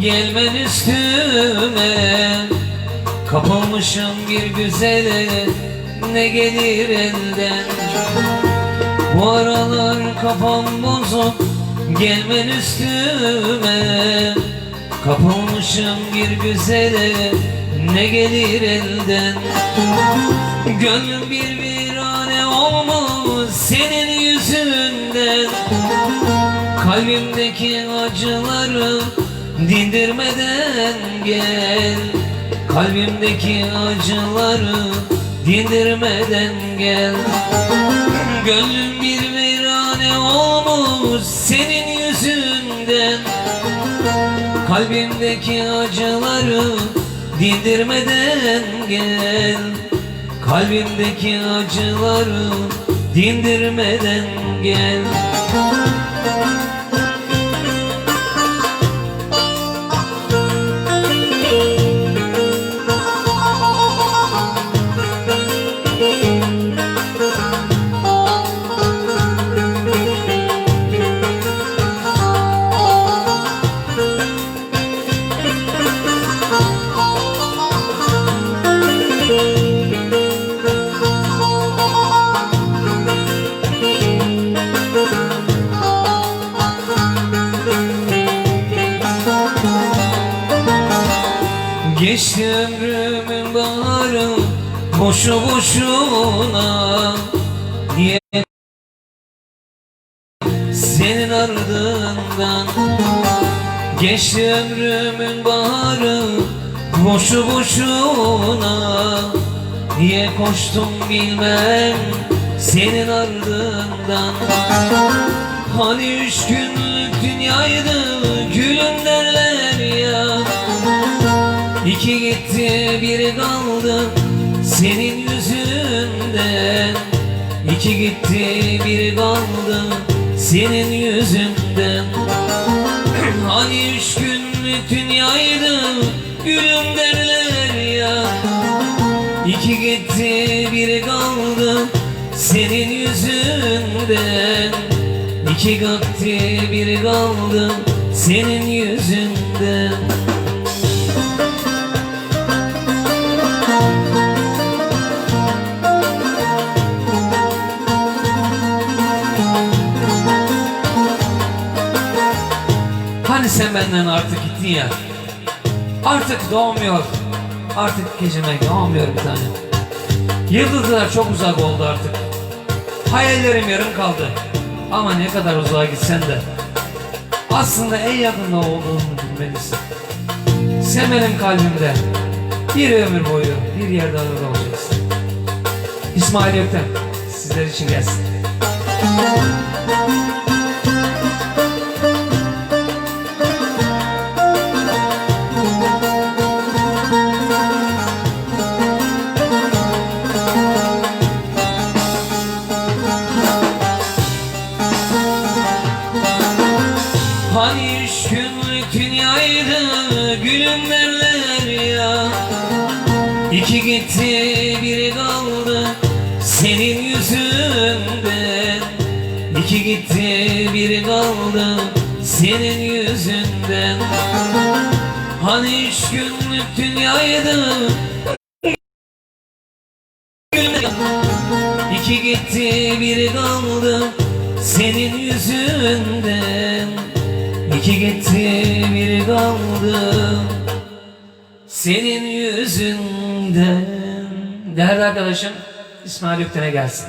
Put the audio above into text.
gelmen üstüme. Kapılmışım bir güzele ne gelir elden? Bu aralar kafam bozuk gelmen üstüme. Kapılmışım bir güzele ne gelir elden? Gönlüm bir virane olmuş senin yüzünden Kalbimdeki acıları dindirmeden gel. Kalbimdeki acıları dindirmeden gel. Gönlüm bir virane olmuş senin yüzünden. Kalbimdeki acıları dindirmeden gel. Kalbimdeki acıları dindirmeden gel Geçti ömrümün baharı boşu boşuna. Niye? Senin ardından. Geçti ömrümün baharı boşu boşuna. Niye koştum bilmem senin ardından. Hani üç günlük dünyaydı ya İki gitti biri kaldı senin yüzünden. İki gitti biri kaldı senin yüzünden. Hani üç günlük dünyaydı gülüm derler ya. İki gitti biri kaldı senin yüzünden. İki gitti biri kaldı senin yüzünden benden artık gittin ya. Artık doğmuyor. Artık geceme doğmuyor bir tane. Yıldızlar çok uzak oldu artık. Hayallerim yarım kaldı. Ama ne kadar uzağa gitsen de. Aslında en yakında olduğunu bilmelisin. Sen benim kalbimde. Bir ömür boyu bir yerde arada olacaksın. İsmail Gökten sizler için gelsin. Hani gülüm derler ya. İki gitti biri kaldı senin yüzünden İki gitti biri kaldı senin yüzünden Hani üç günlük dünyaydı? İki gitti biri kaldı senin yüzünden. İki gitti biri kaldı senin yüzünden. Değerli arkadaşım İsmail Yükten'e gelsin